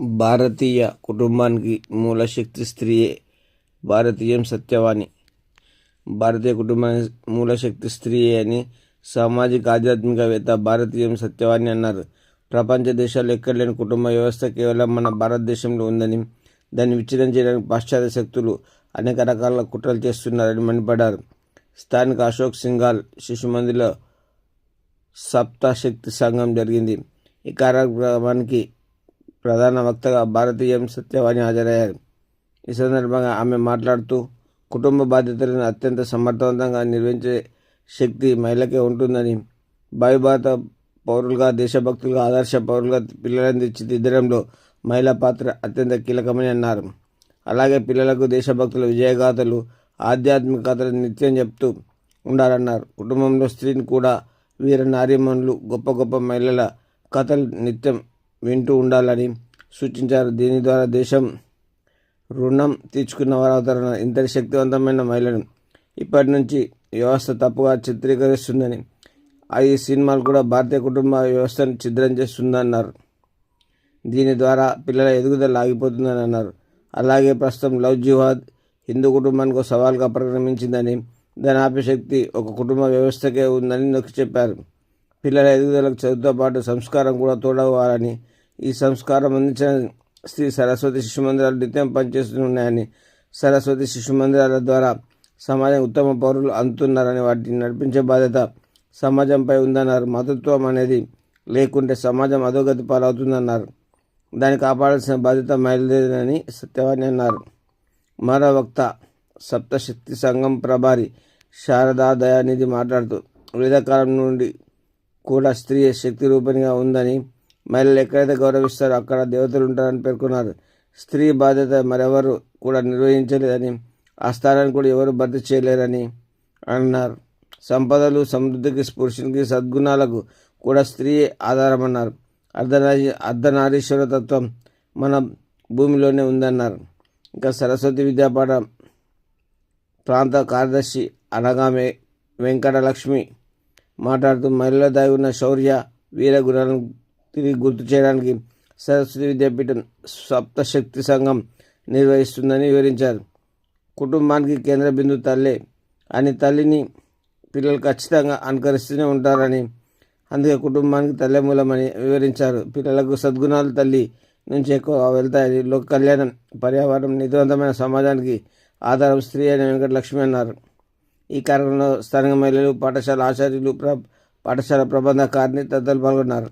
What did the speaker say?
భారతీయ కుటుంబానికి మూల శక్తి స్త్రీయే భారతీయం సత్యవాణి. భారతీయ కుటుంబానికి మూల శక్తి స్త్రీయే అని సామాజిక ఆధ్యాత్మికవేత్త భారతీయం సత్యవాణి అన్నారు. ప్రపంచ దేశాల్లో ఎక్కడ లేని కుటుంబ వ్యవస్థ కేవలం మన భారతదేశంలో ఉందని దాన్ని విచ్ఛిన్నం చేయడానికి పాశ్చాత్య శక్తులు అనేక రకాల కుట్రలు చేస్తున్నారని మండిపడ్డారు. స్థానిక అశోక్ సింఘాల్ శిశు మందిలో సప్తశక్తి సంఘం జరిగింది. ఈ కార్యక్రమానికి ప్రధాన వక్తగా భారతీయం సత్యవాణి హాజరయ్యారు. ఈ సందర్భంగా ఆమె మాట్లాడుతూ కుటుంబ బాధ్యతలను అత్యంత సమర్థవంతంగా నిర్వహించే శక్తి మహిళకే ఉంటుందని భావిభారత పౌరులుగా దేశభక్తులుగా ఆదర్శ పౌరులుగా పిల్లలను తీర్చిదిద్దడంలో మహిళా పాత్ర అత్యంత కీలకమని అన్నారు. అలాగే పిల్లలకు దేశభక్తుల విజయగాథలు ఆధ్యాత్మికతలు నిత్యం చెప్తూ ఉండాలన్నారు. కుటుంబంలో స్త్రీని కూడా వీర నారీమణులు గొప్ప గొప్ప మహిళల కథలు నిత్యం వింటూ ఉండాలని సూచించారు. దీని ద్వారా దేశం రుణం తీర్చుకున్న వారు అవుతారన్న ఇంతటి శక్తివంతమైన మహిళను ఇప్పటి నుంచి వ్యవస్థ తప్పుగా చిత్రీకరిస్తుందని ఈ సినిమాలు కూడా భారతీయ కుటుంబ వ్యవస్థను ఛిద్రం చేస్తుందన్నారు. దీని ద్వారా పిల్లల ఎదుగుదల ఆగిపోతుందని అన్నారు. అలాగే ప్రస్తుతం లవ్ జిహాద్ హిందూ కుటుంబానికి సవాల్గా పరిగణించిందని దాని ఆపే శక్తి ఒక కుటుంబ వ్యవస్థకే ఉందని నొక్కి చెప్పారు. పిల్లల ఎదుగుదలకు చదువుతో పాటు సంస్కారం కూడా తోడవ్వాలని ఈ సంస్కారం అందించిన శ్రీ సరస్వతి శిశు మందిరాలు నిత్యం పనిచేస్తున్నాయని సరస్వతి శిశు మందిరాల ద్వారా సమాజం ఉత్తమ పౌరులు అందుతున్నారని వాటిని నడిపించే బాధ్యత సమాజంపై ఉందన్నారు. మతత్వం అనేది లేకుంటే సమాజం అధోగతి పాలవుతుందన్నారు. దాన్ని కాపాడాల్సిన బాధ్యత మహిళదేనని సత్యవాణి అన్నారు. మరో వక్త సప్తశక్తి సంఘం ప్రభారి శారదా దయానిధి మాట్లాడుతూ వేదకాలం నుండి కూడా స్త్రీ శక్తి రూపంగా ఉందని మహిళలు ఎక్కడైతే గౌరవిస్తారో అక్కడ దేవతలు ఉంటారని పేర్కొన్నారు. స్త్రీ బాధ్యత మరెవరు కూడా నిర్వహించలేదని ఆ స్థానాన్ని కూడా ఎవరు భర్తీ చేయలేరని అన్నారు. సంపదలు సమృద్ధికి పురుషునికి సద్గుణాలకు కూడా స్త్రీ ఆధారమన్నారు. అర్ధనారీ అర్ధనారీశ్వర తత్వం మన భూమిలోనే ఉందన్నారు. ఇంకా సరస్వతి విద్యాపాఠ ప్రాంత కార్యదర్శి అనగామే వెంకటలక్ష్మి మాట్లాడుతూ మహిళల దాగి ఉన్న శౌర్య వీర గుణాలను తిరిగి గుర్తు చేయడానికి సరస్వతి విద్యాపీఠం సప్తశక్తి సంఘం నిర్వహిస్తుందని వివరించారు. కుటుంబానికి కేంద్ర బిందు తల్లే. అని తల్లిని పిల్లలు ఖచ్చితంగా అనుకరిస్తూనే ఉంటారని అందుకే కుటుంబానికి తల్లే మూలమని వివరించారు. పిల్లలకు సద్గుణాలు తల్లి నుంచి ఎక్కువ వెళ్తాయని లోక కళ్యాణం పర్యావరణం నిధవంతమైన సమాజానికి ఆధారం స్త్రీ అని వెంకటలక్ష్మి అన్నారు. ఈ కార్యక్రమంలో స్థానిక మహిళలు పాఠశాల ఆచార్యులు ప్ర పాఠశాల ప్రబంధకారిని తదితరులు పాల్గొన్నారు.